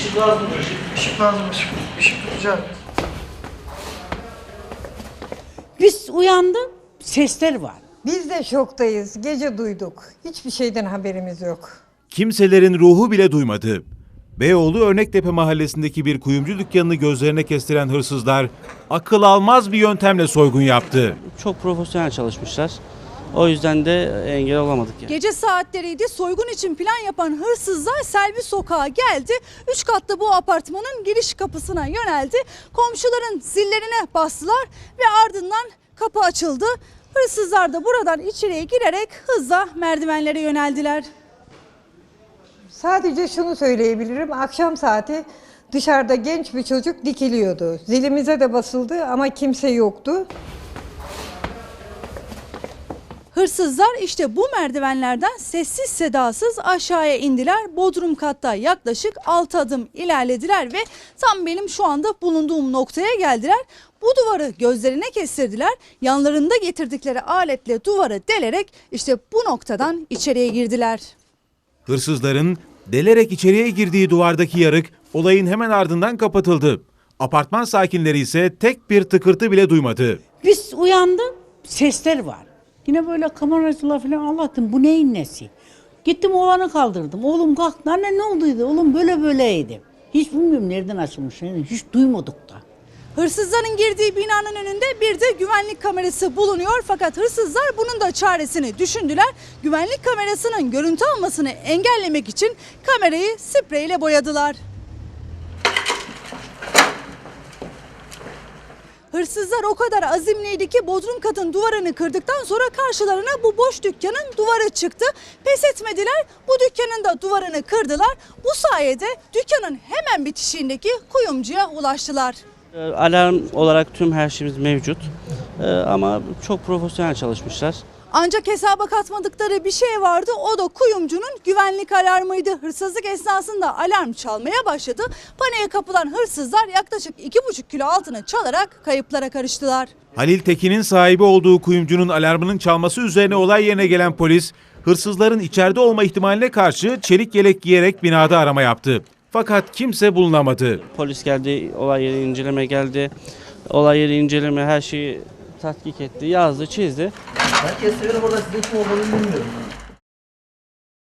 Işık lazım mı ışık? Işık lazım ışık. Işık rica. Biz uyandık, sesler var. Biz de şoktayız. Gece duyduk. Hiçbir şeyden haberimiz yok. Kimselerin ruhu bile duymadı. Beyoğlu Örnektepe mahallesindeki bir kuyumcu dükkanını gözlerine kestiren hırsızlar akıl almaz bir yöntemle soygun yaptı. Çok profesyonel çalışmışlar. O yüzden de engel olamadık yani. Gece saatleriydi. Soygun için plan yapan hırsızlar Selvi Sokağa geldi. Üç katlı bu apartmanın giriş kapısına yöneldi. Komşuların zillerine bastılar ve ardından kapı açıldı. Hırsızlar da buradan içeriye girerek hızla merdivenlere yöneldiler. Sadece şunu söyleyebilirim. Akşam saati dışarıda genç bir çocuk dikiliyordu. Zilimize de basıldı ama kimse yoktu. Hırsızlar işte bu merdivenlerden sessiz sedasız aşağıya indiler. Bodrum katta yaklaşık 6 adım ilerlediler ve tam benim şu anda bulunduğum noktaya geldiler. Bu duvarı gözlerine kestirdiler. Yanlarında getirdikleri aletle duvarı delerek işte bu noktadan içeriye girdiler. Hırsızların delerek içeriye girdiği duvardaki yarık olayın hemen ardından kapatıldı. Apartman sakinleri ise tek bir tıkırtı bile duymadı. Biz uyandık, sesler var. Yine böyle kameracılar falan Allah'ım bu neyin nesi? Gittim oğlanı kaldırdım. Oğlum kalktı. Anne ne olduydu? Oğlum böyle böyleydi. Hiç bilmiyorum nereden açılmış. Hiç duymadık da. Hırsızların girdiği binanın önünde bir de güvenlik kamerası bulunuyor. Fakat hırsızlar bunun da çaresini düşündüler. Güvenlik kamerasının görüntü almasını engellemek için kamerayı spreyle boyadılar. Hırsızlar o kadar azimliydi ki bodrum katın duvarını kırdıktan sonra karşılarına bu boş dükkanın duvarı çıktı. Pes etmediler bu dükkanın da duvarını kırdılar. Bu sayede dükkanın hemen bitişiğindeki kuyumcuya ulaştılar. Ee, Alarm olarak tüm her şeyimiz mevcut. Ee, Ama çok profesyonel çalışmışlar. Ancak hesaba katmadıkları bir şey vardı. O da kuyumcunun güvenlik alarmıydı. Hırsızlık esnasında alarm çalmaya başladı. Paniğe kapılan hırsızlar yaklaşık 2,5 kilo altını çalarak kayıplara karıştılar. Halil Tekin'in sahibi olduğu kuyumcunun alarmının çalması üzerine olay yerine gelen polis, hırsızların içeride olma ihtimaline karşı çelik yelek giyerek binada arama yaptı. Fakat kimse bulunamadı. Polis geldi, olay yeri inceleme geldi. Olay yeri inceleme her şeyi tatkik etti, yazdı, çizdi. Ben kestirelim orada sizin kim olduğunu bilmiyorum.